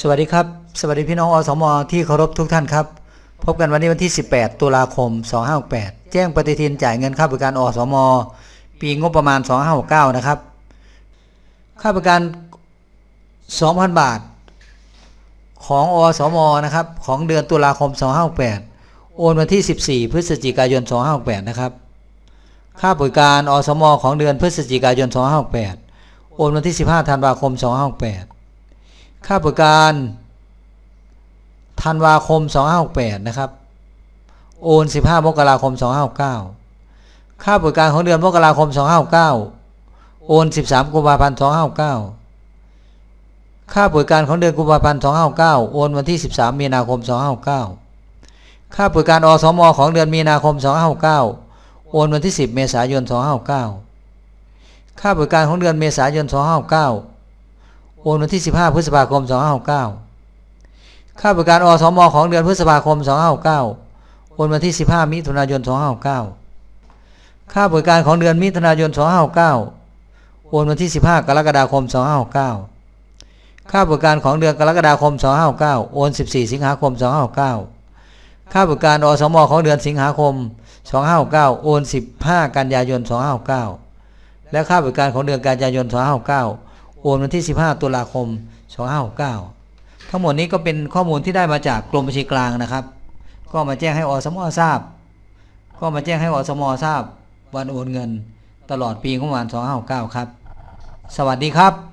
สวัสดีครับ สวัสดีพี่น้องอสมอที่เคารพทุกท่านครับ พบกันวันนี้วันที่ 18 ตุลาคม 2568 แจ้งปฏิทินจ่ายเงินค่าบริการอสมอปีงบประมาณ 2569 นะครับ ค่าบริการ 2,000 บาท ของอสมอนะครับ ของเดือนตุลาคม 2568 โอนวันที่ 14 พฤศจิกายน 2568 นะครับ ค่าบริการอสมอของเดือนพฤศจิกายน 2568 โอนวันที่ 15 ธันวาคม 2568 ค่าบริการธันวาคม 2568 นะครับ โอน 15 มกราคม 2569 ค่าบริการของเดือนมกราคม 2569 โอน 13 กุมภาพันธ์ 2569 ค่าบริการของเดือนกุมภาพันธ์ 2569 โอนวันที่ 13 มีนาคม 2569 ค่าบริการอสมอของเดือนมีนาคม 2569 โอนวันที่ 10 เมษายน 2569 ค่าบริการของเดือนเมษายน 2569 โอนวันที่ 15 พฤษภาคม 2569 ค่าบริการอสมของเดือนพฤษภาคม 2569 โอนวันที่ 15 มิถุนายน 2569 ค่าบริการของเดือนมิถุนายน 2569 โอนวันที่ 15 กรกฎาคม 2569 ค่าบริการของเดือนกรกฎาคม 2569 โอน 14 สิงหาคม 2569 ค่าบริการอสมของเดือนสิงหาคม 2569 โอน 15 กันยายน 2569 และค่าบริการของเดือนกันยายน 2569 โอนวันที่ 15 ตุลาคม 2569 ทั้งหมดนี้ก็เป็นข้อมูลที่ได้มาจากกรมบัญชีกลางนะครับ ก็มาแจ้งให้อสมอทราบ ก็มาแจ้งให้อสมอทราบ วันโอนเงิน ตลอดปีงบประมาณ2569 ครับ สวัสดีครับ